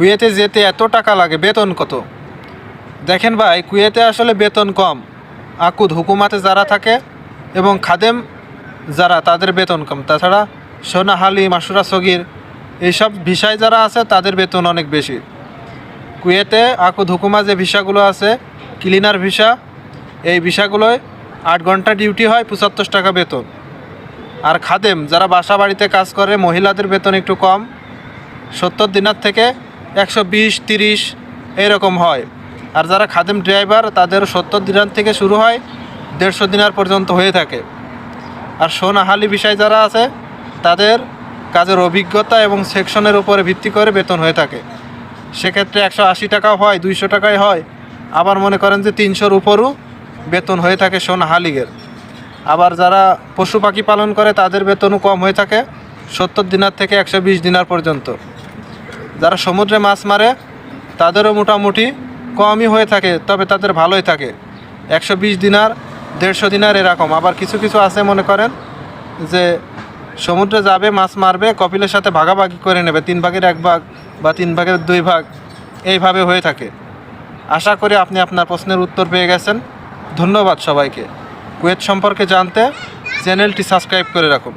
কুয়েতে যেতে এত টাকা লাগে, বেতন কত? দেখেন ভাই, কুয়েতে আসলে বেতন কম। আকুদ হুকুমাতে যারা থাকে এবং খাদেম যারা, তাদের বেতন কম। তাছাড়া সোনাহালি, মাসুরা, সগির, এইসব ভিসায় যারা আছে, তাদের বেতন অনেক বেশি। কুয়েতে আকুদ হুকুমা যে ভিসাগুলো আছে, ক্লিনার ভিসা, এই ভিসাগুলোয় আট ঘণ্টা ডিউটি হয়, পঁচাত্তর টাকা বেতন। আর খাদেম যারা বাসা বাড়িতে কাজ করে, মহিলাদের বেতন একটু কম। সত্তর দিনার থেকে একশো বিশ, তিরিশ এরকম হয়। আর যারা খাদেম ড্রাইভার, তাদের সত্তর দিনার থেকে শুরু হয়, দেড়শো দিনার পর্যন্ত হয়ে থাকে। আর সোনাহালি বিষয় যারা আছে, তাদের কাজের অভিজ্ঞতা এবং সেকশনের উপরে ভিত্তি করে বেতন হয়ে থাকে। সেক্ষেত্রে একশো আশি টাকাও হয়, দুইশো টাকায় হয়। আবার মনে করেন যে তিনশোর উপরও বেতন হয়ে থাকে সোনাহালিগের। আবার যারা পশু পাখি পালন করে, তাদের বেতনও কম হয়ে থাকে, সত্তর দিনার থেকে একশো বিশ দিনার পর্যন্ত। যারা সমুদ্রে মাছ মারে, তাদেরও মোটামুটি কমই হয়ে থাকে, তবে তাদের ভালোই থাকে। একশো বিশ দিনার, দেড়শো দিনার এরকম। আবার কিছু কিছু আছে মনে করেন যে সমুদ্রে যাবে, মাছ মারবে, কপিলের সাথে ভাগাভাগি করে নেবে, তিন ভাগের এক ভাগ বা তিন ভাগের দুই ভাগ, এইভাবে হয়ে থাকে। আশা করি আপনি আপনার প্রশ্নের উত্তর পেয়ে গেছেন। ধন্যবাদ সবাইকে। কুয়েত সম্পর্কে জানতে চ্যানেলটি সাবস্ক্রাইব করে রাখুন।